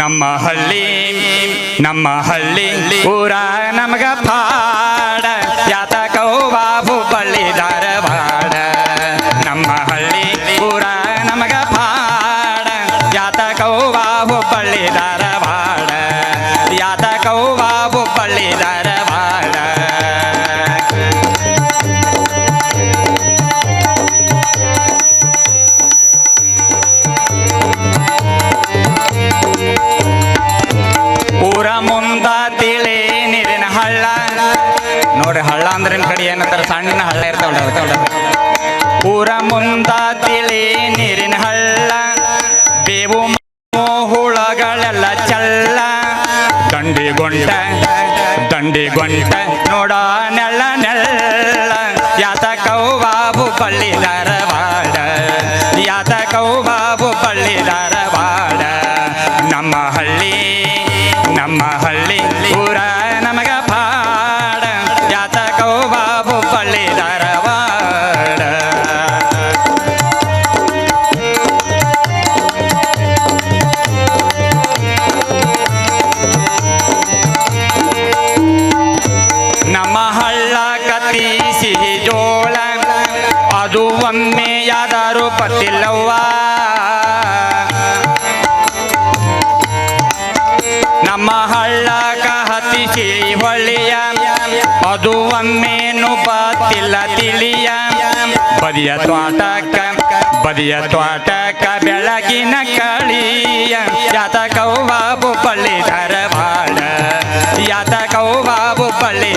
ನಮ್ಮ ಹಳ್ಳಿ ನಮ್ಮ ಹಳ್ಳಿ. ಊರ ನಮಗ ಪಾಡ. ಯಾತಕೋ ಬಾಬು ಬಳ್ಳಿ ಧಾರವಾಡ. ನಮ್ಮ ಹಳ್ಳಿ ಊರ ನಮಗ ಪಾಡ. ಯಾತಕೋ ಬಾಬು ಬಳ್ಳಿ ಧಾರವಾಡ. ನೋಡ್ರಿ, ಹಳ್ಳ ಅಂದ್ರೆ ಕಡೆ ಏನಂತಾರ ಸಣ್ಣ ಹಳ್ಳ ಇರ್ತಾವಲ್ಲ ಪೂರ. ಮುಂದ ತಿಳಿ ನೀರಿನ ಹಳ್ಳ, ಬೇವು ಹುಳಗಳೆಲ್ಲ ಚಲ್ಲ ದಂಡಿ ಗೊಂಟ ದಂಡಿ ಗೊಂಟ ನೋಡ ನೆಲ್ಲ ನೆಲ್ಲ ಯಾತ ಕೌ ಬಾಬು ಬಳ್ಳಿ ಧಾರವಾಡ ಯಾತಕೌ ಬಾಬು ಬಳ್ಳಿ ಸಿಹಿ ಜೋಳ ಅದು ಒಮ್ಮೆ ಯಾದಾರು ಪತ್ತಿಲ್ಲವ್ವ. ನಮ್ಮ ಹಳ್ಳ ಹತ್ತಿ ಸಿಹಿ ಹೊಳ್ಳಿಯ. ಅದು ಒಮ್ಮೆನು ಪತ್ತಿಲ್ಲ ತಿಳಿಯ. ಬದಿಯ ತ್ವಾಟಕ ಬದಿಯ ತ್ವಾಟಕ ಬೆಳಗಿನ ಕಳಿಯ. ಯಾತ ಕೌ ಬಾಬು ಪಳ್ಳಿದಾರ ಬಾಳ. ಯಾತ ಕೌ ಬಾಬು ಬಳ್ಳಿ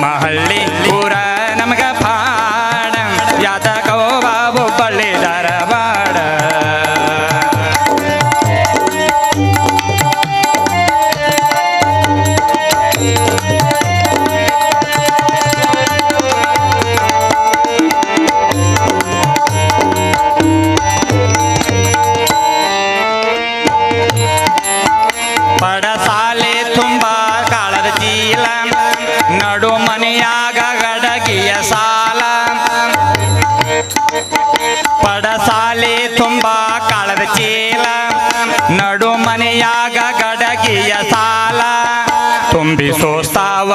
ನಮ್ಮ ಹಳ್ಳಿ ಊರ ನಮಗ ಪಾಡ. ಯಾತ ಬಾಬು ಬಳ್ಳಿ ಧಾರವಾಡ ಪಡಸಾಲೆ ತುಂಬ ಚೀಲ ನಡು ಮನೆಯಾಗ ಗಡಗಿಯ ಸಾಲ. ಪಡಸಾಲೆ ತುಂಬಾ ಕಾಳದ ಚೀಲ. ನಡು ಮನೆಯಾಗ ಗಡಗಿಯ ಸಾಲ. ತುಂಬಿ ಸೋಸ್ತಾವ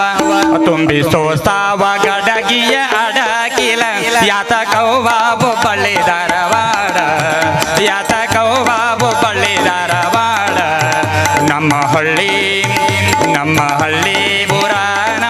ತುಂಬಿ ಸೋಸ್ತಾವ ಗಡಗಿಯ ಅಡಗಿಲ. ಯಾತ ಬಾಬು ಬಳ್ಳಿದ ಹಳ್ಳಿ ನಮ್ಮ ಹಳ್ಳಿ ಪುರಾಣ